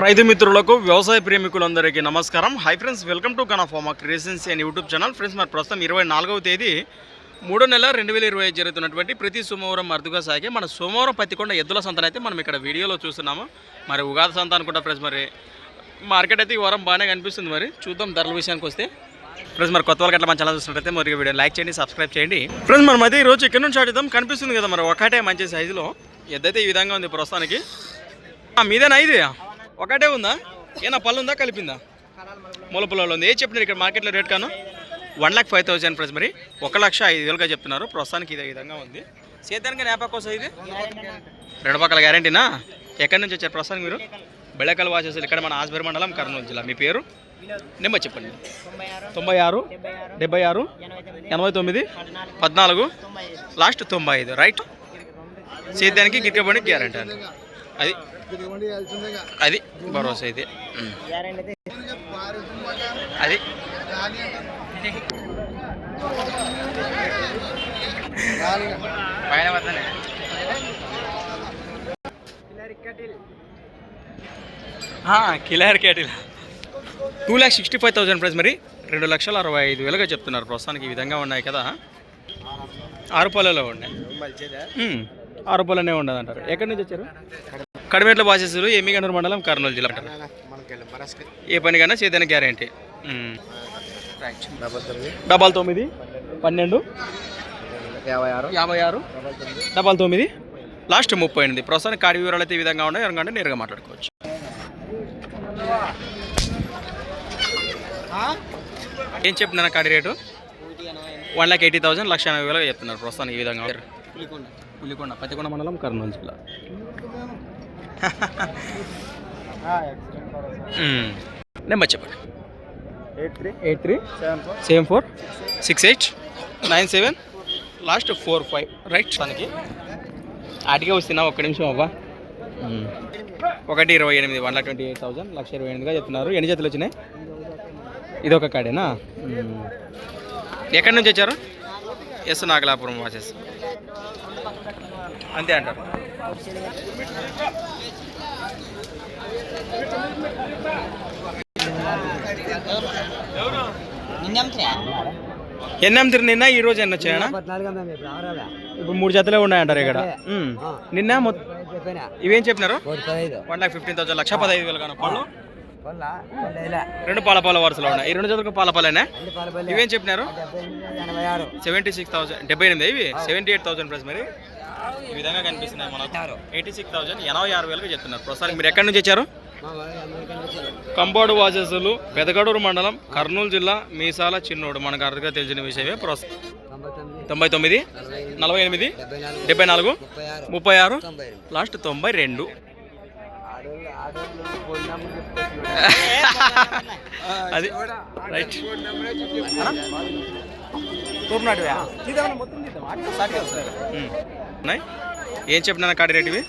రైతు మిత్రులకు వ్యవసాయ ప్రేమికులందరికీ నమస్కారం. Hi friends welcome to కనాఫామా creations and YouTube channel friends మరి ప్రస్తుతం ఇరవై నాలుగవ తేదీ మూడో నెల రెండు వేల ఇరవై జరుగుతున్నటువంటి ప్రతి సోమవారం అరుదుగా సాగే మన సోమవారం పత్తికొండ ఎద్దుల సంతను అయితే మనం ఇక్కడ వీడియోలో చూస్తున్నాము. మరి ఉగాది సంత అనుకుంటా ఫ్రెండ్స్ మరి మార్కెట్ అయితే ఈ వారం బాగానే కనిపిస్తుంది మరి. చూద్దాం ధరల విషయానికి వస్తే. ఫ్రెండ్స్ మరి కొత్త వాళ్ళకి అట్లా మన ఛానల్ చూసినట్టయితే మరి వీడియో లైక్ చేయండి సబ్స్క్రైబ్ చేయండి. ఫ్రెండ్స్ మనం అయితే రోజు ఇక్కడ నుంచి ఆడిద్దాం కనిపిస్తుంది కదా మరి ఒకటే మంచి సైజులో ఎద్దైతే ఈ విధంగా ఉంది ప్రస్తుతానికి. మీదేనా ఇది? ఒకటే ఉందా? ఏనా పళ్ళు ఉందా కలిపిందా? మూలపల్లలో ఉంది. ఏ చెప్పినారు ఇక్కడ మార్కెట్లో రేట్ కాను? One lakh five thousand price మరి. ఒక లక్ష ఐదు వేలుగా చెప్తున్నారు. ప్రస్తుతానికి ఇదే విధంగా ఉంది. సేద్యానికి నేపాకు వస్తుంది ఇది? రెండు పక్కల గ్యారంటీనా ఎక్కడి నుంచి వచ్చారు ప్రస్తుతానికి మీరు? బెళకల్ వాచేసి ఇక్కడ మన ఆస్బేర్ మండలం కర్నూలు జిల్లా. మీ పేరు? నెంబర్ చెప్పండి. తొంభై ఆరు డెబ్బై ఆరు ఎనభై తొమ్మిది పద్నాలుగు లాస్ట్ తొంభై ఐదు. రైట్ సేద్యానికి గిక్కబడి గ్యారంటీ అండి అది అది భరోసా ఉమ్. అది. పైన వద్దనే Khillar cattle two lakh sixty five thousand price మరి. రెండు లక్షల అరవై ఐదు వేలుగా చెప్తున్నారు. ప్రస్తుతానికి ఈ విధంగా ఉన్నాయి కదా. ఆరు ఉన్నాయి. ఆరు ఉండదు అంటారు ఎక్కడి నుంచి వచ్చారు? కడిమెట్ల బాసేసులు ఎమ్మిగనూరు మండలం కర్నూలు జిల్లా ఏ పనికైనా చేతన గ్యారంటీ. డబల్ తొమ్మిది పన్నెండు యాభై ఆరు యాభై ఆరు డబల్ తొమ్మిది లాస్ట్ ముప్పై ఎనిమిది. ప్రస్తుతానికి కాడి వివరాలు అయితే ఈ విధంగా ఉన్నాయి. ఎందుకంటే నేరుగా మాట్లాడుకోవచ్చు. ఏం చెప్తున్నాను కాడి rate? One lakh eighty thousand లక్ష ఎనభై వేలు చెప్తున్నారు ప్రస్తుతానికి ఈ విధంగా. పులికొండ. పతికొండ మండలం కర్నూలు జిల్లా. నెంబర్ చెప్పండి. Eight three. Eight three. Seven four. Seven four. Six eight. Nine seven. Last four five. Right. తనకి. ఆటికే వస్తున్నా ఒక్క నిమిషం అవ్వా. ఒకటి ఇరవై ఎనిమిది one lakh twenty eight thousand లక్ష ఇరవై ఎనిమిదిగా చెప్తున్నారు. ఎన్ని జతలు వచ్చినాయి? ఇది ఒక కాడేనా. ఎక్కడి నుంచి వచ్చారు? ఎస్ నాగలాపురం వాచెస్ అంతే అంటారు. ఎన్ని అమ్ముతారు నిన్న ఈ రోజు ఎన్ని వచ్చాయనా ఇప్పుడు మూడు జతలే ఉన్నాయంటారు ఇక్కడ. నిన్న మొత్తం ఇవేం చెప్పినారు? వన్ లాక్ ఫిఫ్టీన్ థౌసండ్ లక్ష పదహైదు వేలు కానీ పళ్ళు. రెండు పాల పాల వరుసలో ఉన్నాయి. ఈ రెండు జతలకు పాల పాలేనా ఇవేం చెప్పినారు? సెవెంటీ సిక్స్ థౌసండ్ డెబ్బై ఎనిమిది ఇవి? సెవెంటీ ఎయిట్ థౌసండ్ ప్లస్ మరి? ఈ విధంగా కనిపిస్తున్నాయి మనకు. ఎయిటీ సిక్స్ థౌసండ్ ఎనభై ఆరు వేలకు చెప్తున్నారు. ప్రస్తుతానికి మీరు ఎక్కడి నుంచి వచ్చారు? కంబోడు వాసెస్లు పెదగడూరు మండలం కర్నూలు జిల్లా మీసాల చిన్నోడు. మనకు అరుదుగా తెలిసిన విషయమే ప్రస్తుతం తొంభై తొమ్మిది నలభై ఎనిమిది డెబ్బై నాలుగు ముప్పై ఆరు లాస్ట్ తొంభై రెండు. అది రైట్. ఏం చెప్పినా కాడి రేట్ ఇవి?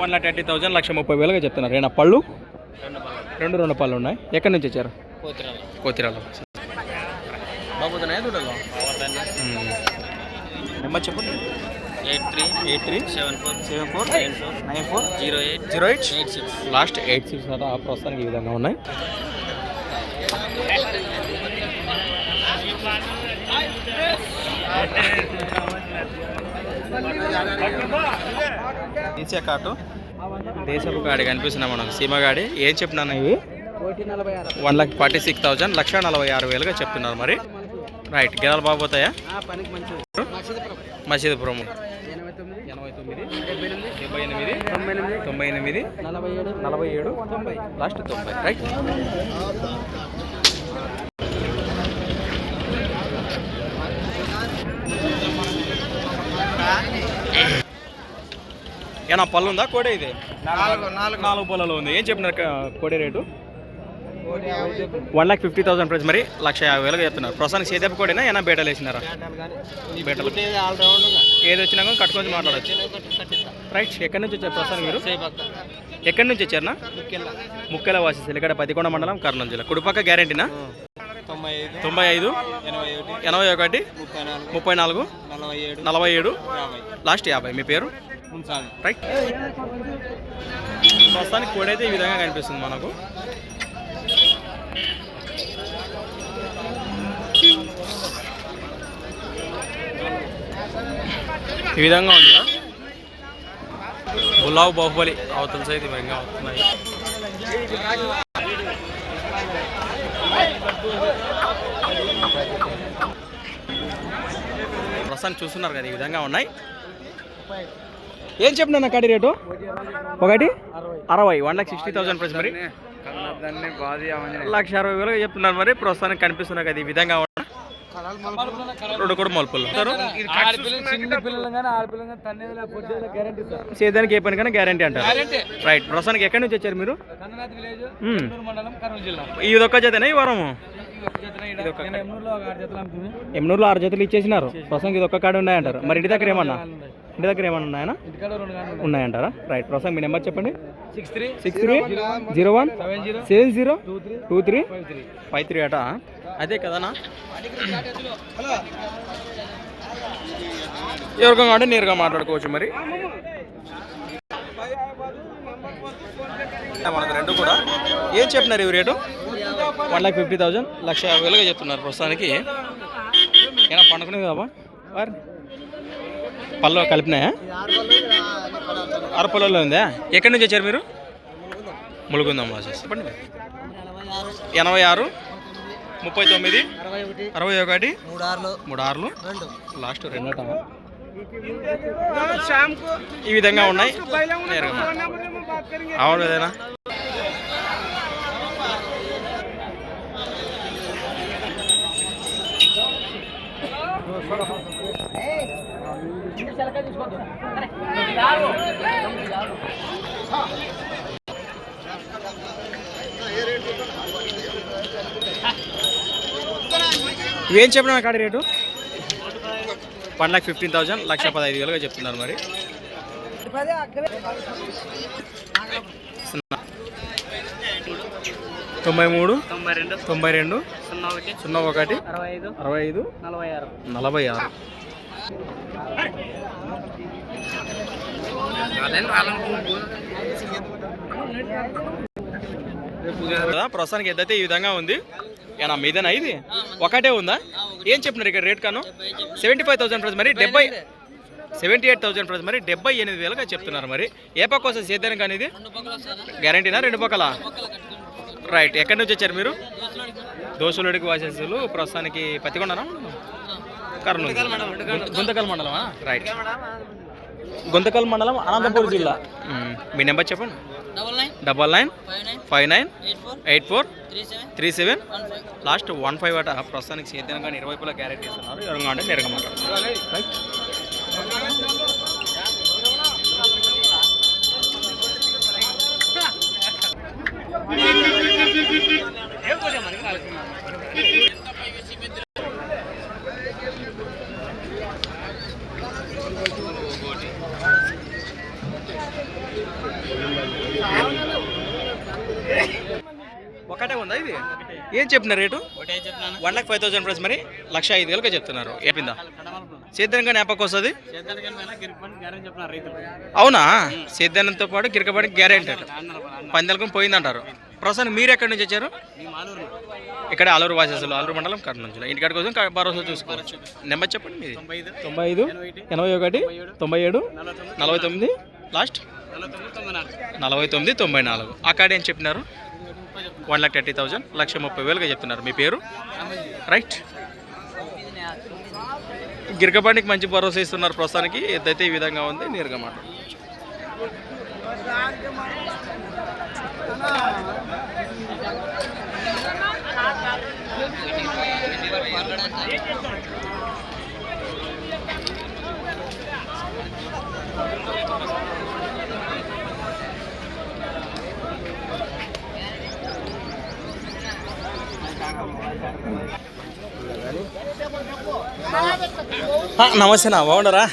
వన్ లాక్ థర్టీ థౌసండ్ లక్ష ముప్పై వేలుగా చెప్తున్నారు. ఏనా పళ్ళు? రెండు రెండు పళ్ళు ఉన్నాయి. ఎక్కడి నుంచి వచ్చారు? కోతిరాలో. బాగుతున్నాయా దూడలు. నెంబర్ చెప్పండి eight three eight three seven four seven four nine four nine four zero eight zero eight. Eight six. Last eight six కదా ఆ ప్రస్తుతానికి ఈ విధంగా ఉన్నాయి. దేశీయ కాటు. దేశపు గాడి కనిపిస్తున్నాయి మనకు సీమగాడి ఏం చెప్తున్నాను ఇవి one lakh forty six thousand లక్ష నలభై ఆరు వేలుగా చెప్తున్నారు మరి. రైట్ గిరాలు బాగుపోతాయా మసీదుపురం. ఎనభై తొమ్మిది డెబ్బై ఎనిమిది తొంభై ఎనిమిది తొంభై ఎనిమిది నలభై ఏడు నలభై ఏడు తొంభై లాస్ట్ తొంభై. రైట్. ఏనా పళ్ళు ఉందా? కోడే ఇది? నాలుగు నాలుగు నాలుగు. పళ్ళలో ఉంది. ఏం చెప్పినారు కోడే rate? One lakh fifty thousand price. మరి లక్ష యాభై వేలుగా చెప్తున్నారు. ప్రస్తుతానికి సేదెప్ప కోడేనా ఏనా బేటలు వేసినారా? బేటలు. ఏది వచ్చినా కానీ కట్టుకొని మాట్లాడచ్చు. రైట్. ఎక్కడి నుంచి వచ్చారు ప్రస్తుతానికి మీరు? ఎక్కడి నుంచి వచ్చారనా ముక్కెల వాసి సిలిగడ పదికొండ మండలం కర్నూలు జిల్లా. కుడిపక్క గ్యారెంటీనా? తొంభై ఐదు. ఎనభై ఒకటి. ముప్పై నాలుగు. నలభై ఏడు. లాస్ట్ యాభై. మీ పేరు? ఉంచాలి రైట్ ప్రస్తుతానికి కోడైతే ఈ విధంగా కనిపిస్తుంది మనకు. ఈ విధంగా ఉంది గులాబ్ బాహుబలి అవతల సైడ్ ఈ విధంగా అవుతున్నాయి ప్రస్తుతానికి చూస్తున్నారు కదా ఈ విధంగా ఉన్నాయి. ఏం చెప్పిన కడి రేటు? ఒకటి? అరవై. One lakh sixty thousand price మరి. లక్ష అరవై వేలు చెప్తున్నారు మరి. ప్రస్తుతానికి కనిపిస్తున్నాయి కదా ఈ విధంగా రెండు కూడా మలుపులు సేదానికి ఏ పని కానీ గ్యారంటీ అంటారు రైట్ ప్రస్తుతానికి ఎక్కడి నుంచి వచ్చారు మీరు? కన్ననాథ్ విలేజ్ మ్మ్. కర్నూలు మండలం కర్నూలు జిల్లా. ఈ ఒక్క జతనే ఈ వారము? ఎమ్నూరులో ఆరు జతలు ఇచ్చేసినారు. ప్రస్తుతానికి ఇది ఒక్క కాడ ఉన్నాయంటారు. మరి ఇంటి దగ్గర ఏమన్నా? ఇంటి దగ్గర రెండు కానీ ఉన్నాయంటారా? రైట్ ప్రస్తుతం మీ నెంబర్ చెప్పండి. Six three six three zero one seven zero two three five three. అట. అదే కదనా ఎవరికో అంటే నేరుగా మాట్లాడుకోవచ్చు మరి. మనకు రెండు కూడా. ఏం చెప్పినారు ఇవి rate? One lakh fifty thousand లక్ష యాభై వేలుగా చెప్తున్నారు ప్రస్తుతానికి. ఏనా పండుకునేది కాబా వారు పళ్ళు కలిపినాయా? అరపల్లలో ఉందా? ఎక్కడి నుంచి వచ్చారు మీరు? ములుగుందాం వాసెస్ చెప్పండి. ఎనభై ఆరు ముప్పై తొమ్మిది అరవై ఒకటి మూడు ఆరులు. లాస్ట్ రెండు ఈ విధంగా ఉన్నాయి. నేరుగా మాట్లాడు. అవును ఇవేం చెప్పిన కాడి rate? One lakh fifteen thousand లక్ష పదహైదు వేలుగా చెప్తున్నారు మరి. తొంభై మూడు తొంభై రెండు తొంభై రెండు సున్నా ఒకటి సున్నా ఒకటి అరవై ఐదు అరవై ఐదు నలభై ఆరు. నలభై ఆరు. ప్రస్తుతానికి ఎద్దైతే ఈ విధంగా ఉంది ఏనా మీదేనా ఇది? ఒకటే ఉందా? ఏం చెప్పినారు ఇక్కడ రేట్ కాను? సెవెంటీ ఫైవ్ థౌసండ్ ప్రైస్ మరి డెబ్బై సెవెంటీ ఎయిట్ థౌసండ్ ప్రైస్ మరి డెబ్బై ఎనిమిది వేలుగా చెప్తున్నారు మరి. ఏ పక్క వస్తుంది సేద్యానికి అనేది ఇది? గ్యారంటీనా రెండు పక్కల? రైట్ ఎక్కడి నుంచి వచ్చారు మీరు? దోశలోడికి వాసేసులు ప్రస్తుతానికి పత్తికొండనా? కర్నూలు గుంతకల్ మండలమా? రైట్ గుంతకల్ మండలం అనంతపూర్ జిల్లా. మ్మ్. మీ నెంబర్ చెప్పండి. Double nine double nine five nine eight four eight four three seven last one five అట ప్రస్తుతానికి సేద్యం కానీ ఇరవైపులా గ్యారెంటీ ఇస్తున్నారు ఎవరు అంటే నేరుగా మాట్లాడుతున్నారు రైట్ ఒకటే ఉందా ఇది? ఏం చెప్పిన rate? One lakh five thousand price మరి లక్ష ఐదు వేలుగా చెప్తున్నారు. ఏపిందా? సేద్యానికి కానీ యాపక్ వస్తుంది? అవునా? సేద్యానంతో పాటు గిరకబడి గ్యారెంటీ పందెలకు పోయిందంటారు. ప్రస్తుతం మీరు ఎక్కడి నుంచి వచ్చారు? ఇక్కడ ఆలూరు వాసేసులు ఆలూరు మండలం కర్నూలు జిల్లా ఇంటికాడ కోసం భరోసా చూసుకోవచ్చు నెంబర్ చెప్పండి మీది. తొంభై ఐదు ఎనభై ఒకటి తొంభై ఏడు నలభై తొమ్మిది. లాస్ట్? నలభై తొమ్మిది తొంభై నాలుగు. నలభై ఆ ఏం చెప్పినారు? వన్ లాక్ థర్టీ థౌజండ్ లక్ష ముప్పై వేలుగా చెప్తున్నారు. మీ పేరు? రైట్. గిరకబండికి మంచి భరోసా ఇస్తున్నారు ప్రస్తుతానికి. ఎద్దైతే ఈ విధంగా ఉంది. నేరుగా మాట ఆ, నా బాగుండరా.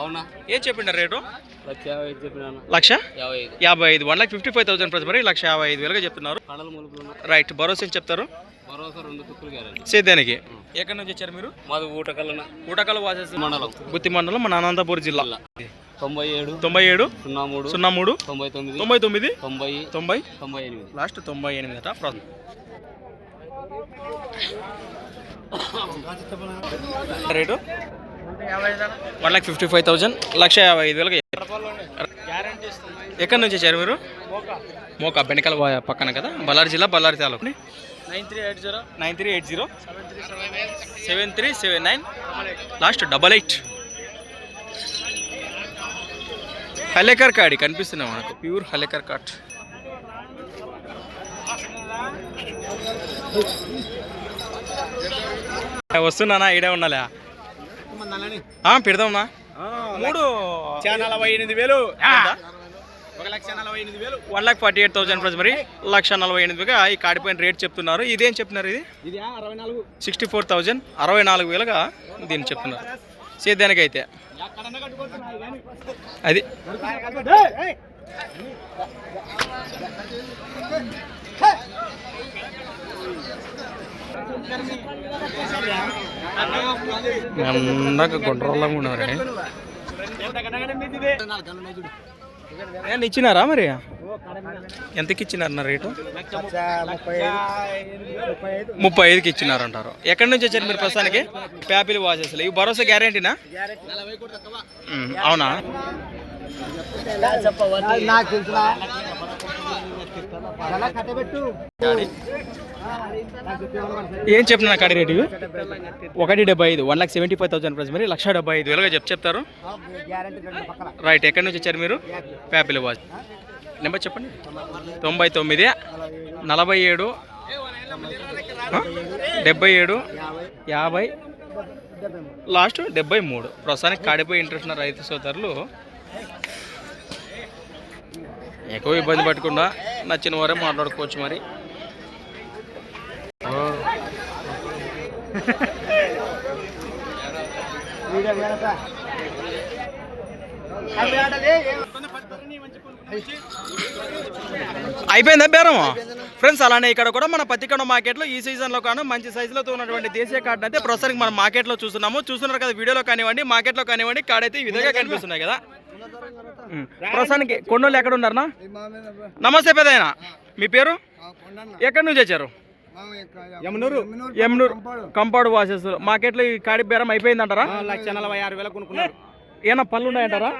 అవునా? ఏం చెప్పిండారు రేటు? లక్ష యాభై ఐదు one lakh fifty five thousand price మరి లక్ష యాభై ఐదు వేలుగా చెప్తున్నారు. రైట్ భరోసా ఏం చెప్తారు? సేద్యానికి. ఎక్కడి నుంచి వచ్చారు మీరు? మాది ఊటకల్లన. ఊటకల్ వాసెస్ మండలం. గుత్తి మండలం మన అనంతపురం జిల్లా. తొంభై ఏడు తొంభై ఏడు సున్నా మూడు సున్నా మూడు తొంభై తొమ్మిది తొంభై తొమ్మిది తొంభై తొంభై తొంభై ఎనిమిది. లాస్ట్ తొంభై ఎనిమిది అట ప్ర- rate? One lakh fifty five thousand లక్ష యాభై ఐదు వేలకు ఎక్కడి నుంచి వచ్చారు మీరు? మోక బెనకల్ పక్కన కదా బళ్ళారి జిల్లా బళ్ళారి తాలూకు. Nine three eight zero. Nine three eight zero seven three seven nine last double eight. Hallikar కాడి కనిపిస్తున్నాయి మనకు. ప్యూర్ హలేకర్ కాట్. వస్తున్నానా ఈడే ఉండాలా. ఆ, పెడదాంనా మూడు. నలభై ఎనిమిది వేలు. ఎంత? ఒక లక్ష నలభై ఎనిమిది వేలు. One lakh forty eight thousand price మరి లక్ష నలభై ఎనిమిదిగా ఈ కాడిపోయిన రేట్ చెప్తున్నారు. ఇదేం చెప్తున్నారు ఇది? ఇది అరవై నాలుగు. సిక్స్టీ ఫోర్ థౌజండ్ అరవై నాలుగు వేలుగా దీన్ని చెప్తున్నారు. సేద్యానికి అయితే అది. అందాక గుండ్రల్లంగా ఉన్నారు ఇచ్చినారా మరి? ఎంతకి ఇచ్చినారు నా రేటు ముప్పై ఐదుకి ఇచ్చినారు అంటారు ఎక్కడి నుంచి వచ్చారు మీరు ప్రస్తుతానికి? ప్యాపిల్ వాచెస్లు ఇవి భరోసా గ్యారంటీనా? అవునా? ఏం చెప్పిన కాడి రేటు ఇవి? ఒకటి డెబ్బై ఐదు one lakh seventy five thousand price. మరి లక్ష డెబ్బై ఐదు వేలుగా చెప్ చెప్తారు. రైట్ ఎక్కడి నుంచి వచ్చారు మీరు? ప్యాపిల్ వాచ్. నెంబర్ చెప్పండి. తొంభై తొమ్మిది నలభై ఏడు? డెబ్బై ఏడు యాభై. లాస్ట్ డెబ్బై మూడు. ప్రస్తుతానికి కాడిపోయి ఇంట్రెస్ట్ ఉన్న రైతు సోదరులు ఎక్కువ ఇబ్బంది పడకుండా నచ్చిన వారే మాట్లాడుకోవచ్చు మరి. అయిపోయిందా బేరం? ఫ్రెండ్స్ అలానే ఇక్కడ కూడా మన పత్తికొండ మార్కెట్లో ఈ సీజన్లో కాను మంచి సైజులో ఉన్నటువంటి దేశీయ కార్డు అయితే ప్రస్తుతానికి మనం మార్కెట్లో చూస్తున్నాము. చూస్తున్నారు కదా వీడియోలో కానివ్వండి మార్కెట్లో కానివ్వండి కార్డ్ అయితే ఈ విధంగా కనిపిస్తున్నాయి కదా. ప్రస్తుతానికి కొన్నోళ్ళు ఎక్కడ ఉన్నారనా నమస్తే పెదైన మీ పేరు? ఎక్కడి నుంచి వచ్చారు? ఎమ్నూరు కంపౌండ్. వాసెస్. మార్కెట్లో ఈ కాడి బేరం అయిపోయిందంటారా? లక్ష నలభై ఆరు వేలు కొనుక్కున్నారు. ఏమన్నా పళ్ళు ఉన్నాయంటారా?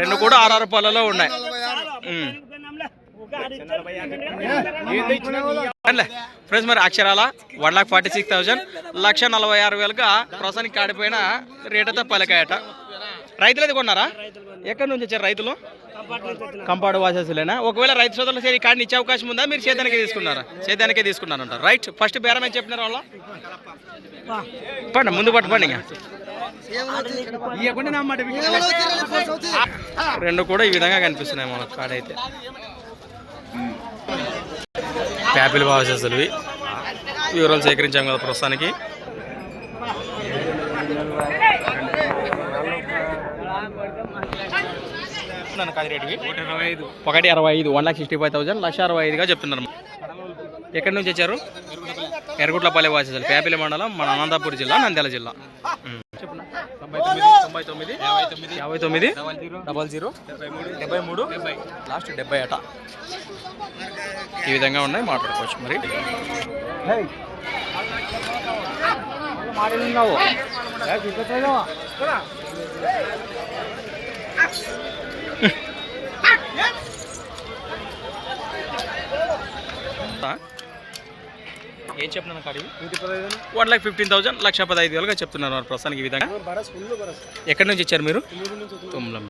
రెండు కూడా ఆరు పళ్ళలో ఉన్నాయి. ఫ్రెండ్స్ మరి అక్షరాల? One lakh forty six thousand. లక్ష నలభై ఆరు వేలుగా ప్రస్తుతానికి కాడిపోయిన రేట్ అయితే పలికాయట. రైతులు అయితే కొన్నారా? ఎక్కడి నుంచి వచ్చారు రైతులు? కంపాడు వాసేసులేనా? ఒకవేళ రైతు సోదరులు సరే ఈ కార్డుని ఇచ్చే అవకాశం ఉందా? మీరు సేదానికే తీసుకున్నారా? సేదానికే తీసుకున్నారంట. రైట్ ఫస్ట్ బేరం ఏం చెప్పినారు వాళ్ళ? పండి ముందు పట్టు పండి ఇంకా. రెండు కూడా ఈ విధంగా కనిపిస్తున్నాయి మనకు కాడ అయితే ప్యాపిల్ వాసెస్వి వివరాలు సేకరించాం కదా ప్రస్తుతానికి. ఒకటి అరవై ఐదు one lakh sixty five thousand లక్ష అరవై ఐదుగా చెప్తున్నారు. ఎక్కడి నుంచి వచ్చారు? ఎర్రగుట్లపల్లి వాసేసారు పేపల్లి మండలం మన అనంతపూర్ జిల్లా నంద్యాల జిల్లా. తొంభై తొమ్మిది యాభై తొమ్మిది డబల్ జీరో డెబ్బై మూడు లాస్ట్ డెబ్బై అట. ఈ విధంగా ఉన్నాయి మాట్లాడుకోవచ్చు మరి. ఆ? ఏం చెప్తున్నాను కాడి వన్ లాక్ ఫిఫ్టీన్ థౌసండ్ లక్ష పదహైదు వేలుగా చెప్తున్నారు మరి ప్రస్తుతానికి ఈ విధంగా. ఎక్కడి నుంచి వచ్చారు మీరు? తొమ్మిది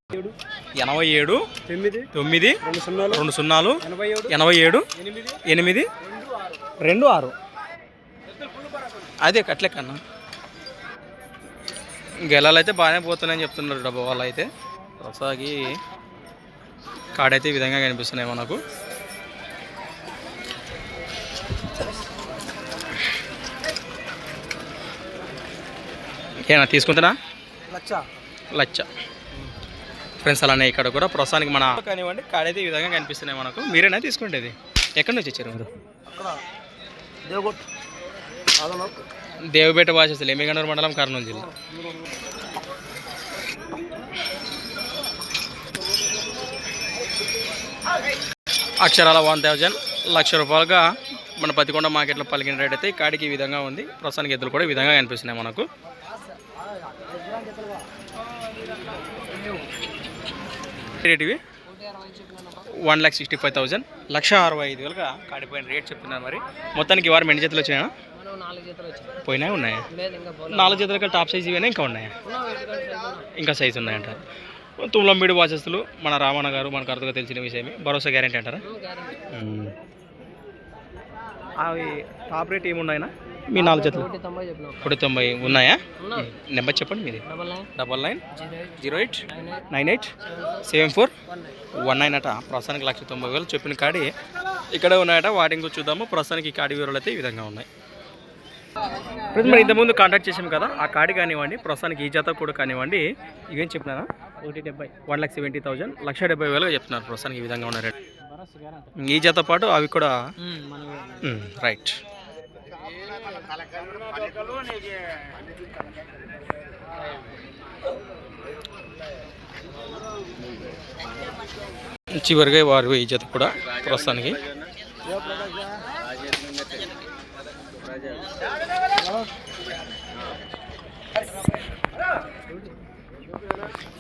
ఎనభై ఏడు తొమ్మిది. రెండు సున్నాలు. ఎనభై ఏడు. ఎనిమిది. రెండు ఆరు. అదే కట్లే కన్నా. గెలాలు అయితే బాగానే పోతున్నాయని చెప్తున్నారు డబ్బా వాళ్ళు అయితే. ప్రస్తుతానికి కాడైతే ఈ విధంగా కనిపిస్తున్నాయి మనకు. ఏనా తీసుకుంటున్నా లక్ష లచ్చ. ఫ్రెండ్స్ అలానే ఇక్కడ కూడా ప్రస్తుతానికి మన కానివ్వండి కాడైతే ఈ విధంగా కనిపిస్తున్నాయి మనకు. మీరేనా తీసుకుంటేది ఎక్కడి నుంచి వచ్చారు? మీరు దేవపేట భాషలు ఎమ్మిగనూరు మండలం కర్నూలు జిల్లా. అక్షరాల వన్ థౌజండ్ లక్ష రూపాయలుగా మన పతికొండ మార్కెట్లో పలికిన రేట్ అయితే కాడికి ఈ విధంగా ఉంది. ప్రస్తుతానికి ఎద్దులు కూడా ఈ విధంగా కనిపిస్తున్నాయి మనకు. రేట్ ఇవి? One lakh sixty five thousand. లక్ష అరవై ఐదు వేలుగా కాడిపోయిన రేట్ చెప్తున్నారు మరి. మొత్తానికి వారం ఎన్ని చేతులు వచ్చినాయా? పోయినా ఉన్నాయా? నాలుగు చేతులకి టాప్ సైజ్ ఇవన్నీ ఇంకా ఉన్నాయా? ఇంకా సైజు ఉన్నాయంటారు తుమ్లంబీడు వాచస్తులు మన రామన్న గారు మనకు అర్థంగా తెలిసిన విషయమే భరోసా గ్యారెంటీ అంటారా. అవి టాప్ రేట్ ఏమున్నాయనా? మీ నాలుగు జతలు ఒకటి తొంభై ఉన్నాయా? నెంబర్ చెప్పండి మీది. Double nine. Zero eight. Nine eight. Seven four. One nine అట. ప్రస్తుతానికి లక్ష తొంభై వేలు చెప్పిన కాడి ఇక్కడే ఉన్నాయట. వాటి ఇంకో చూద్దాము. ప్రస్తుతానికి ఈ కాడి వివరాలు అయితే ఈ విధంగా ఉన్నాయి. ఇప్పుడు మరి ఇంతకుముందు కాంటాక్ట్ చేసాం కదా. ఆ కార్డు కానివ్వండి ప్రస్తుతానికి ఈ జత కూడా కానివ్వండి ఇవేం చెప్పినారా? ఒకటి డెబ్బై. వన్ లాక్ సెవెంటీ థౌసండ్ లక్ష డెబ్బై వేలుగా చెప్తున్నారు. ప్రస్తుతానికి ఈ విధంగా ఉన్న రేట్ ఈ జత పాటు అవి కూడా రైట్. చివరిగా వారు ఈ జత కూడా ప్రస్తుతానికి.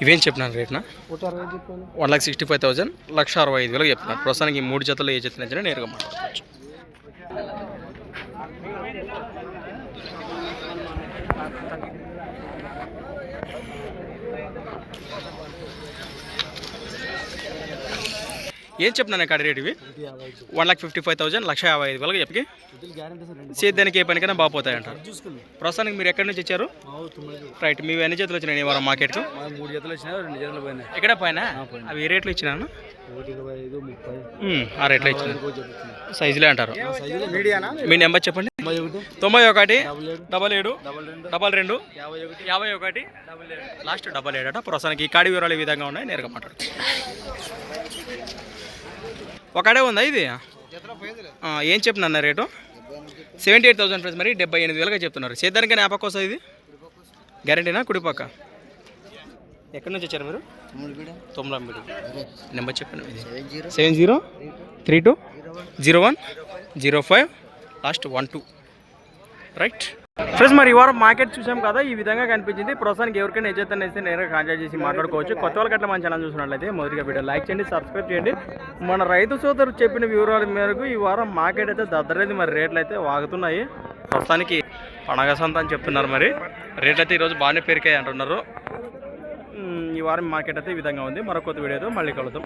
ఇవేం చెప్పినారు రేట్నా? One lakh sixty five thousand లక్ష అరవై ఐదు వేలకు చెప్తున్నారు ప్రస్తుతానికి ఈ మూడు జతలు ఏ జత నేరుగా మాట్లాడవచ్చు ఏం చెప్పినా కాడి రేట్ ఇవి? One lakh fifty five thousand లక్ష యాభై ఐదు వేలకు చెప్పి. సేద్యానికి ఏ పనికైనా బాగుపోతాయి అంటారు ప్రస్తుతానికి మీరు ఎక్కడి నుంచి వచ్చారు? రైట్ మీ ఎన్ని చేతులు వచ్చినాయి వారం మార్కెట్కు మూడు జతలు వచ్చినాయి రెండు జతలు పోయినాయి. ఎక్కడ పైన అవి ఏ రేట్లు ఇచ్చినా ఒకటి ఇరవై ఐదు ముప్పై. ఆ రేట్లో ఇచ్చిన సైజులే అంటారు. మీ నెంబర్ చెప్పండి. తొంభై ఒకటి. డబుల్ ఏడు. డబల్ రెండు. యాభై ఒకటి. లాస్ట్ డబల్ ఏడు అట. ప్రస్తుతానికి ఈ కాడి వివరాలు ఈ విధంగా ఉన్నాయి. నేరుగా మాట్లాడు ఒకడే ఉందా ఇది? ఏం చెప్తున్నా రేటు? సెవెంటీ ఎయిట్ థౌసండ్ ఫ్రెండ్స్ మరి డెబ్బై ఎనిమిది వేలుగా చెప్తున్నారు. సేద్దానికి జ్ఞాపకం వస్తుంది ఇది? గ్యారంటీనా కుడిపక్క ఎక్కడి నుంచి వచ్చారు మీరు? తొమ్మిది నెంబర్ చెప్పండి seven zero. Three two? Zero one. Zero five? Last one two. Right friends మరి ఈ వారం మార్కెట్ చూసాం కదా ఈ విధంగా కనిపించింది. ప్రస్తుతానికి ఎవరికైనా ఎజెతన్ అయితే నేరుగా కాంటాక్ట్ చేసి మాట్లాడుకోవచ్చు. కొత్త వాళ్ళకి అట్లా మన ఛానల్ చూసినట్లయితే మొదటిగా వీడియో లైక్ చేయండి సబ్స్క్రైబ్ చేయండి. మన రైతు సోదరు చెప్పిన వివరాల మేరకు ఈ వారం మార్కెట్ అయితే దద్దరేది. మరి రేట్లు అయితే వాగుతున్నాయి. ప్రస్తుతానికి పండగ సంత అని చెప్తున్నారు మరి. రేట్లు అయితే ఈరోజు బాగానే పెరిగాయి అంటున్నారు. ఈ వారం మార్కెట్ అయితే ఈ విధంగా ఉంది. మరొక కొత్త వీడియోతో మళ్ళీ కలుద్దాం.